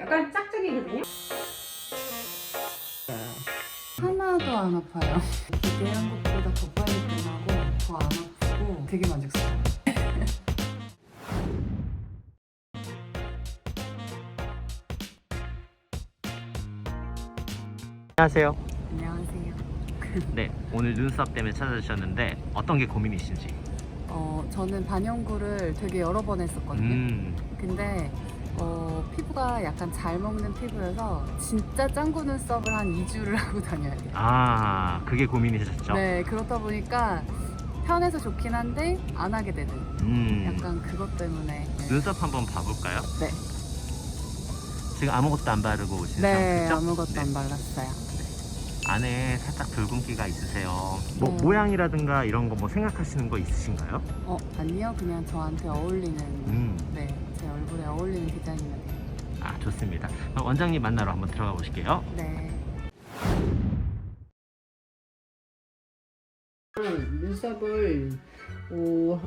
약간 짝짝이거든요. 하나도 안 아파요. 기대한 것보다 더 빨리 끝나고 더 안 아프고 되게 만족스러워요. 안녕하세요. 안녕하세요. 네, 오늘 눈썹 때문에 찾아주셨는데 어떤 게 고민이신지. 어, 저는 반영구를 되게 여러 번 했었거든요. 음, 근데 어, 피부가 약간 잘 먹는 피부여서 진짜 짱구 눈썹을 한 2주를 하고 다녀야 돼요. 아, 그게 고민이셨죠? 네, 그렇다 보니까 편해서 좋긴 한데 안 하게 되는 음, 약간 그것 때문에 눈썹 한번 봐볼까요? 네, 지금 아무것도 안 바르고 오신 네 상태죠? 아무것도 네. 안 발랐어요. 안에 살짝 붉은기가 있으세요. 뭐 네. 모양이라든가 이런 거 뭐 생각하시는 거 있으신가요? 어 아니요, 그냥 저한테 어울리는 음, 네, 어울리는 디자인이면 돼요. 아 좋습니다. 그럼 원장님 만나러 한번 들어가 보실게요. 네. 눈썹을 어,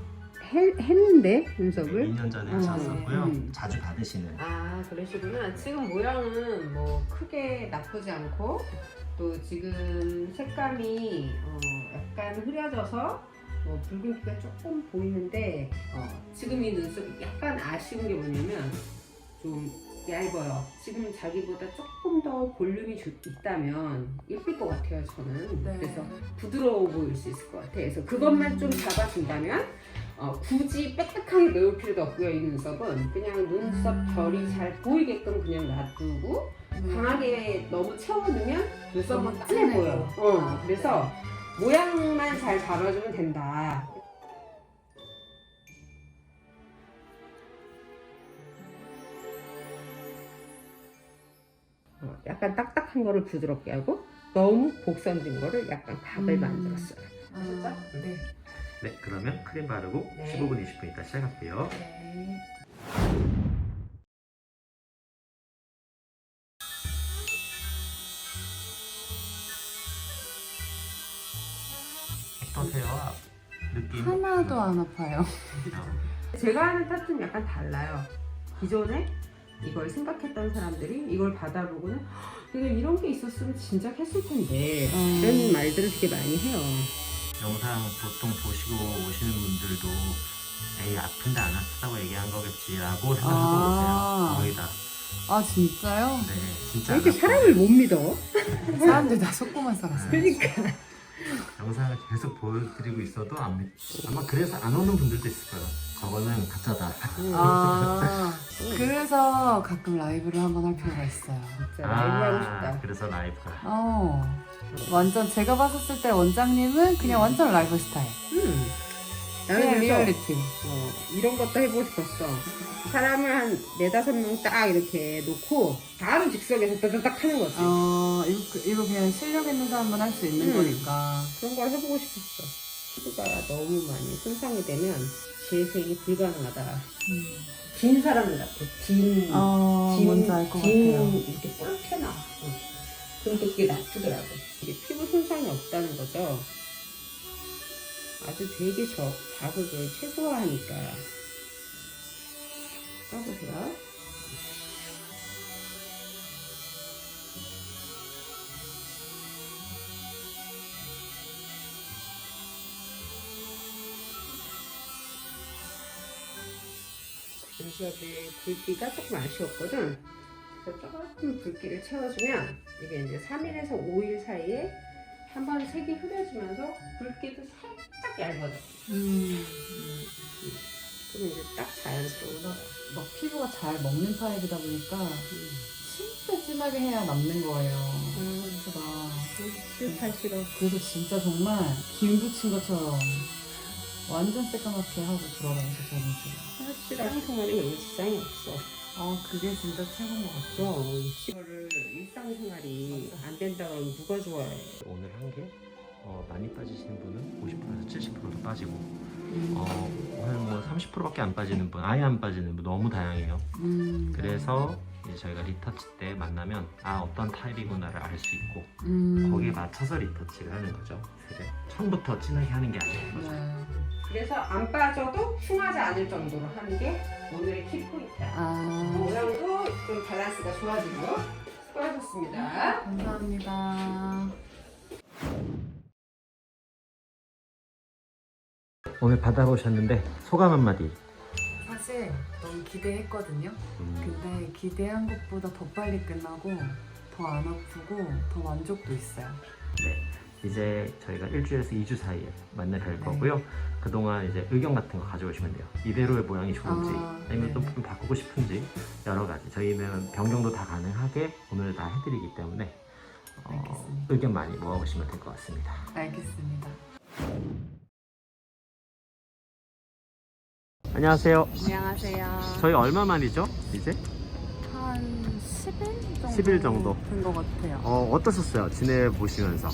해- 했는데 눈썹을 2년 전에 어, 하셨었고요. 음. 자주 받으시는. 아 그러시구나 지금 모양은 뭐 크게 나쁘지 않고 또 지금 색감이 어, 약간 흐려져서 뭐 붉은기가 조금 보이는데 어, 지금 이 눈썹이 약간 아쉬운 게 뭐냐면 좀 얇아요. 지금 자기보다 조금 더 볼륨이 주- 있다면 예쁠 것 같아요 저는. 네. 그래서 부드러워 보일 수 있을 것 같아요. 그래서 그것만 좀 잡아준다면 어, 굳이 빽빽하게 넣을 필요도 없고요 이 눈썹은. 그냥 눈썹 음. 결이 잘 보이게끔 그냥 놔두고 강하게 너무 채워두면 눈썹만 까매 진해 보여 보여. 어, 그래서 모양만 잘 잡아주면 된다 어, 약간 딱딱한 거를 부드럽게 하고 너무 곡선진 거를 약간 각을 음. 만들었어요 아, 네. 네, 그러면 크림 바르고 네. 15분 20분 있다 시작할게요. 네. 느낌? 하나도 안 아파요. 제가 하는 타투는 약간 달라요. 기존에 이걸 생각했던 사람들이 이걸 받아보고는 "헉, 내가 이런 게 있었으면 진작 했을 텐데 음. 이런 말들을 되게 많이 해요. 영상 보통 보시고 오시는 분들도 에이 아픈데 안 아프다고 얘기한 거겠지라고 생각하고 아. 오세요. 거의 다. 아 진짜요? 네, 진짜 왜 이렇게 아파요. 사람을 못 믿어? 사람들 다 속고만 살았어요. 그러니까 영상을 계속 보여드리고 있어도 안 믿... 아마 그래서 안 오는 분들도 있을 거예요. 저거는 가짜다. 아 그래서 가끔 라이브를 한번 할 필요가 있어요. 진짜 라이브 하고 싶다. 그래서 라이브가. 어 완전 제가 봤었을 때 원장님은 그냥 완전 라이브 스타일. 음. 나는 그냥 그래서 리얼리티. 어, 이런 것도 해보고 싶었어. 사람을 한 네다섯 명 딱 이렇게 놓고 바로 즉석에서 따다닥 하는 거지. 어 이거 이거 그냥 실력 있는 사람만 할 수 있는 음. 거니까. 그런 걸 해보고 싶었어. 피부가 너무 많이 손상이 되면 재색이 불가능하다. 음. 긴 사람들 같아. 긴, 어 긴, 뭔지 알것 긴 같아요. 이렇게 뿔 펴나. 응. 그럼 또 그게 나쁘더라고. 이게 피부 손상이 없다는 거죠. 아주 되게 저 자극을 최소화하니까. 써보세요. 눈썹의 굵기가 조금 아쉬웠거든. 조금 굵기를 채워주면 이게 이제 3일에서 5일 사이에 한번 색이 흐려지면서 굵기도 살짝 얇아져. 음. 그럼 이제 딱 자연스러워. 막 피부가 잘 먹는 타입이다 보니까 진짜 진하게 해야 남는 거예요. 피부가. 실팔 싫어. 그래서 진짜 정말 김 붙인 것처럼 완전 새까맣게 하고 들어가면서 저는 지금. 확실한 생활이 별로 지장이 없어. 아 그게 진짜 최고인 것 같아요. 그럼 이거를 일상생활이 안 된다 그러면 누가 좋아해? 오늘 한게 어, 많이 빠지시는 분은 50%에서 70%도 빠지고 음. 어, 한뭐 30%밖에 안 빠지는 분, 아예 안 빠지는 분 너무 다양해요. 음, 네. 그래서 이제 저희가 리터치 때 만나면 아 어떤 타입이구나를 알 수 있고 음. 거기에 맞춰서 리터치를 하는 거죠. 그래 처음부터 진하게 하는 게 아니에요. 네. 그래서 안 빠져도 흉하지 않을 정도로 하는 게 오늘의 키포인트야. 아, 모양도 좀 밸런스가 좋아지고 수고하셨습니다. 감사합니다. 오늘 받아보셨는데 소감 한마디. 사실 너무 기대했거든요. 음, 근데 기대한 것보다 더 빨리 끝나고 더 안 아프고 더 만족도 있어요. 네, 이제 저희가 일주일에서 2주 사이에 만나 뵐 네. 거고요. 그동안 이제 의견 같은 거 가져오시면 돼요. 이대로의 모양이 좋은지, 아, 아, 니면 또 네. 좀 바꾸고 싶은지 여러 가지. 저희는 변경도 다 가능하게 오늘 다 해드리기 때문에 어, 알겠습니다. 의견 많이 모아보시면 될 것 같습니다. 알겠습니다. 안녕하세요. 안녕하세요. 저희 얼마 만이죠? 이제? 한 10일 정도 10일 정도. 된것 같아요. 어, 어떠셨어요? 지내보시면서?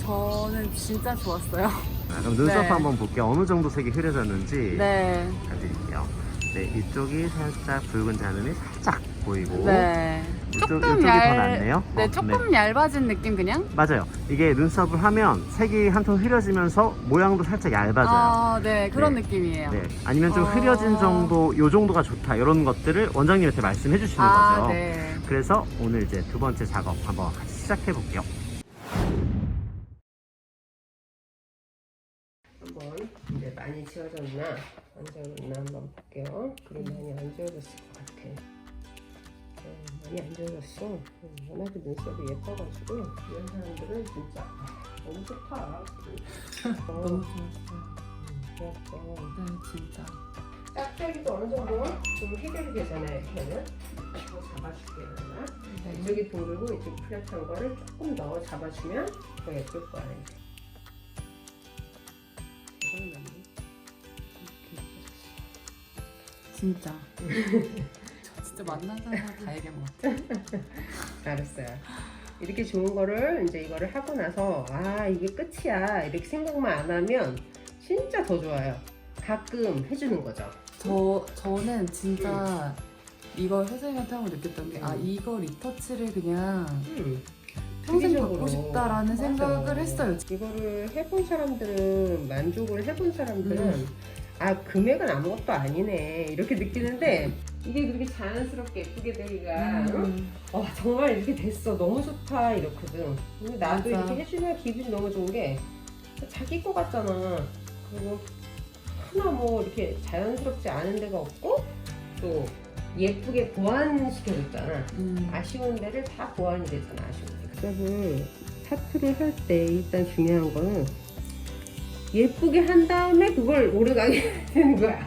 저는 진짜 좋았어요. 아, 그럼 눈썹 네. 한번 볼게요. 어느 정도 색이 흐려졌는지 네. 보여드릴게요. 네, 이쪽이 살짝 붉은 잔음이 살짝 보이고 네. 이쪽, 조금 이쪽이 얇- 더 낫네요. 네, 어, 조금 얇아진 느낌 그냥? 맞아요. 이게 눈썹을 하면 색이 한톤 흐려지면서 모양도 살짝 얇아져요. 아, 네. 그런 네. 느낌이에요. 네, 아니면 좀 어. 흐려진 정도, 요 정도가 좋다 이런 것들을 원장님한테 말씀해 주시는 아, 거죠. 네. 그래서 오늘 이제 두 번째 작업 한번 같이 시작해 볼게요. 한번 이제 많이 지워졌나 안 지워졌나 한번 볼게요. 그림 많이 안 지워졌을 것 같아. 음, 많이 안. 음, 워낙에 눈썹이 예뻐가지고 이런 사람들은 진짜 아, 너무 좋다. 어, 너무 좋았어요. 좋았어. 네, 진짜. 짝짝이도 어느 정도 좀 해결이 되잖아요. 이렇게는 이거 잡아줄게요. 하나. 네. 이쪽이 둥글고 이쪽 플랫한 거를 조금 더 잡아주면 더 예쁠 거야. 잠깐만요. 진짜. 저 진짜 만난 사람 다 얘기한 것 같아요. 알았어요. 이렇게 좋은 거를 이제 이거를 하고 나서 아 이게 끝이야 이렇게 생각만 안 하면 진짜 더 좋아요. 가끔 해주는 거죠. 저, 저는 진짜 이걸 선생님한테 하고 느꼈던 게, 아, 음. 이거 리터치를 그냥 음. 평생. 받고 싶다라는 맞아. 생각을 했어요. 이거를 해본 사람들은 만족을 해본 사람들은 음. 아 금액은 아무것도 아니네 이렇게 느끼는데 이게 그렇게 자연스럽게 예쁘게 되기가 응? 음. 어, 정말 이렇게 됐어 너무 좋다 이렇거든 근데 나도 맞아. 이렇게 해주면 기분이 너무 좋은 게 자기 거 같잖아 그리고 하나 뭐 이렇게 자연스럽지 않은 데가 없고 또 예쁘게 보완시켜줬잖아 음. 아쉬운 데를 다 보완이 되잖아 아쉬운 데 그래서 타투를 할 때 일단 중요한 거는 예쁘게 한 다음에 그걸 오래 가게 되는 거야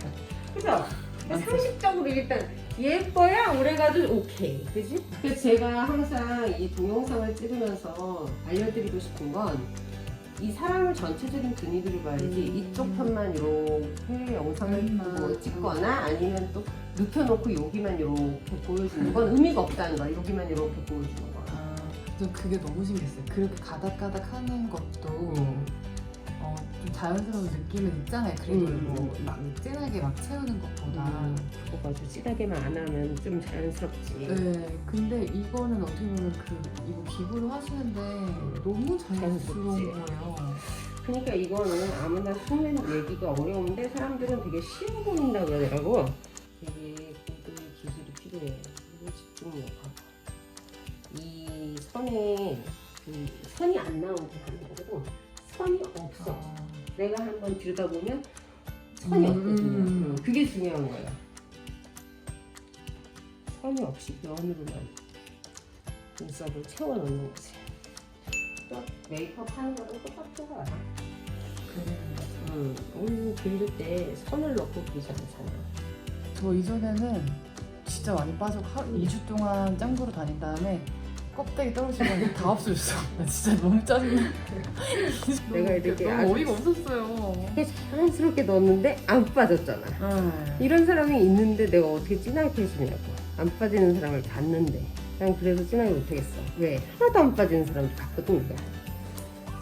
그죠? 상식적으로 일단 예뻐야 오래가도 오케이 그지? 그래서 제가 항상 이 동영상을 찍으면서 알려드리고 싶은 건 이 사람을 전체적인 분위기를 봐야지 음. 이쪽 편만 이렇게 영상을 음, 뭐. 찍거나 아니면 또 눕혀놓고 여기만 이렇게 보여주는 건 의미가 없다는 거야 여기만 이렇게 보여주는 거야 아, 저 그게 너무 신기했어요. 그렇게 가닥가닥 하는 것도 음. 어, 좀 자연스러운 느낌은 있잖아요. 그래도 음. 뭐막 진하게 막 채우는 것보다. 음. 그거 아주 진하게만 안 하면 좀 자연스럽지 네, 근데 이거는 어떻게 보면 그 이거 기부를 하시는데 너무 자연스러운 자연스럽지. 거예요. 그러니까 이거는 아무나 쓰는 얘기가 어려운데 사람들은 되게 쉬워 보인다 그러더라고. 되게 고도의 기술이 필요해. 이거 집중력하고. 이 선에 그 선이 안 나오게 하는 없어. 아, 내가 한번 들어가보면 선이 음. 없거든요. 음, 그게 중요한 거야. 선이 없이 면으로만 눈썹을 채워 넣는 거지. 또 메이크업 하는 거랑 똑같은 거야. 그래요. 음, 우리 그릴 때 선을 넣고 그리지 않잖아. 저 이전에는 진짜 많이 빠지고 하, 2주 동안 짱구로 다닌 다음에 껍데기 떨어지면 다 없어졌어. 나 진짜 너무 짜증나. 내가 이렇게 너무 아주- 어이가 없었어요. 되게 자연스럽게 넣었는데 안 빠졌잖아. 네. 이런 사람이 있는데 내가 어떻게 진하게 해주냐고. 안 빠지는 사람을 봤는데. 난 그래서 진하게 못하겠어. 왜? 하나도 안 빠지는 사람도 봤거든, 우리가.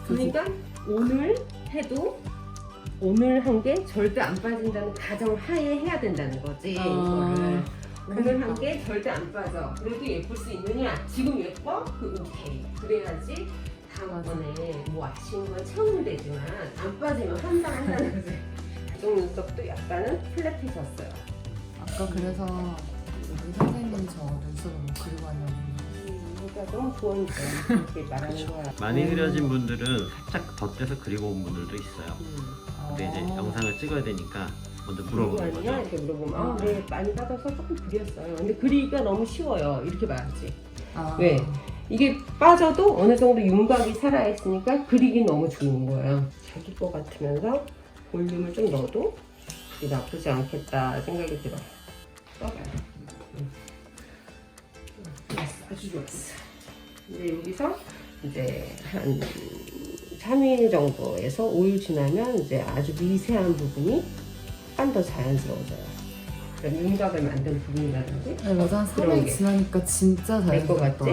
그러니까 오늘 해도 오늘 한 게 절대 안 빠진다는 가정 하에 해야 된다는 거지. 아, 이거를. 오늘 그러니까. 한게 절대 안 빠져. 그래도 예쁠 수 있느냐? 지금 예뻐? 그 오케이. 그래야지 다음번에 뭐 아쉬운 건 채우면 되지만 안 빠지면 한다 한다는 거지. 이쪽 눈썹도 약간은 플랫해졌어요. 아까 그래서 우리 선생님이 저 눈썹을 못 그리고 하냐고 음, 그러니까 너무 좋으니까 이렇게 말하는 거야. 많이 흐려진 분들은 살짝 덧대서 그리고 온 분들도 있어요. 음. 근데 이제 아. 영상을 찍어야 되니까 먼저 그리고 물어보는 아니냐 거죠. 이렇게 물어보면 아, 네 많이 받아서 조금 그렸어요. 근데 그리기가 너무 쉬워요. 이렇게 말하지. 아. 왜? 이게 빠져도 어느 정도 윤곽이 살아있으니까 그리기 너무 좋은 거예요. 자기 거 같으면서 볼륨을 좀 넣어도 이게 나쁘지 않겠다 생각이 들어요. 써봐요. 음. 좋았어. 아주 좋았어. 이제 여기서 이제 한 3일 정도에서 5일 지나면 이제 아주 미세한 부분이 약간 더 자연스러워져요. 그러니까 윤곽을 만든 부분이라든지 네 맞아 한 그런 3일 게. 지나니까 진짜 될 것 같지?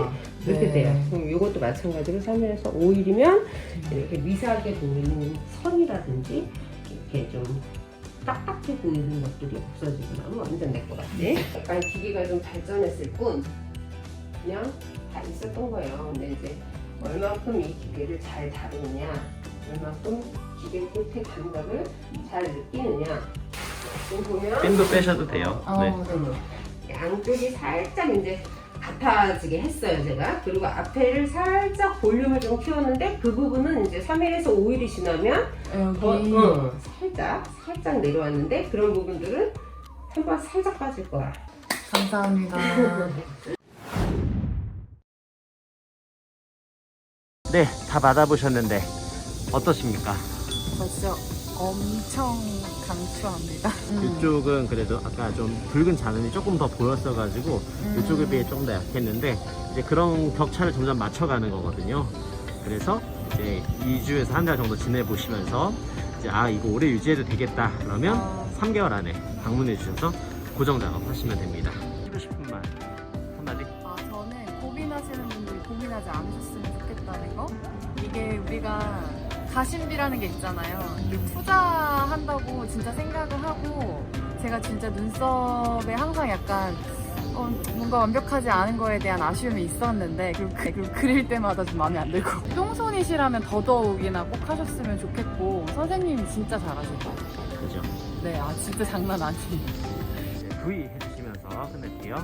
이렇게 네. 돼요. 그럼 이것도 마찬가지로 3일에서 5일이면 이렇게 미세하게 보이는 선이라든지 이렇게 좀 딱딱해 보이는 것들이 없어지고 나면 완전 내 것 같지? 약간 기계가 좀 발전했을 뿐 그냥 다 있었던 거예요. 근데 이제 얼만큼 이 기계를 잘 다루느냐 얼만큼 기계 끝의 감각을 잘 느끼느냐 지금 보면 핀도 빼셔도 돼요. 아, 네. 음, 양쪽이 살짝 이제 같아지게 했어요 제가 그리고 앞에를 살짝 볼륨을 좀 키웠는데 그 부분은 이제 3일에서 5일이 지나면 여기 더, 어, 살짝 살짝 내려왔는데 그런 부분들은 한번 살짝 빠질 거야 감사합니다 네, 다 받아보셨는데 어떠십니까? 저 진짜 엄청 강추합니다 음. 이쪽은 그래도 아까 좀 붉은 잔흔이 조금 더 보였어가지고 음. 이쪽에 비해 조금 더 약했는데 이제 그런 격차를 점점 맞춰가는 거거든요. 그래서 이제 2주에서 한 달 정도 지내보시면서 이제 아 이거 오래 유지해도 되겠다 그러면 어. 3개월 안에 방문해 주셔서 고정 작업하시면 됩니다. 해주고 싶은 말 한마디. 아, 저는 고민하시는 분들이 고민하지 않으셨으면 좋겠다는 거. 이게 우리가 가심비라는 게 있잖아요. 이게 투자한다고 진짜 생각을 하고 제가 진짜 눈썹에 항상 약간 어, 뭔가 완벽하지 않은 거에 대한 아쉬움이 있었는데 그리고, 그- 그리고 그릴 때마다 좀 마음에 안 들고 똥손이시라면 더더욱이나 꼭 하셨으면 좋겠고 선생님이 진짜 잘하실 것 같아요. 그죠? 네, 아 진짜 장난 아니에요. 이제 V 해주시면서 끝낼게요.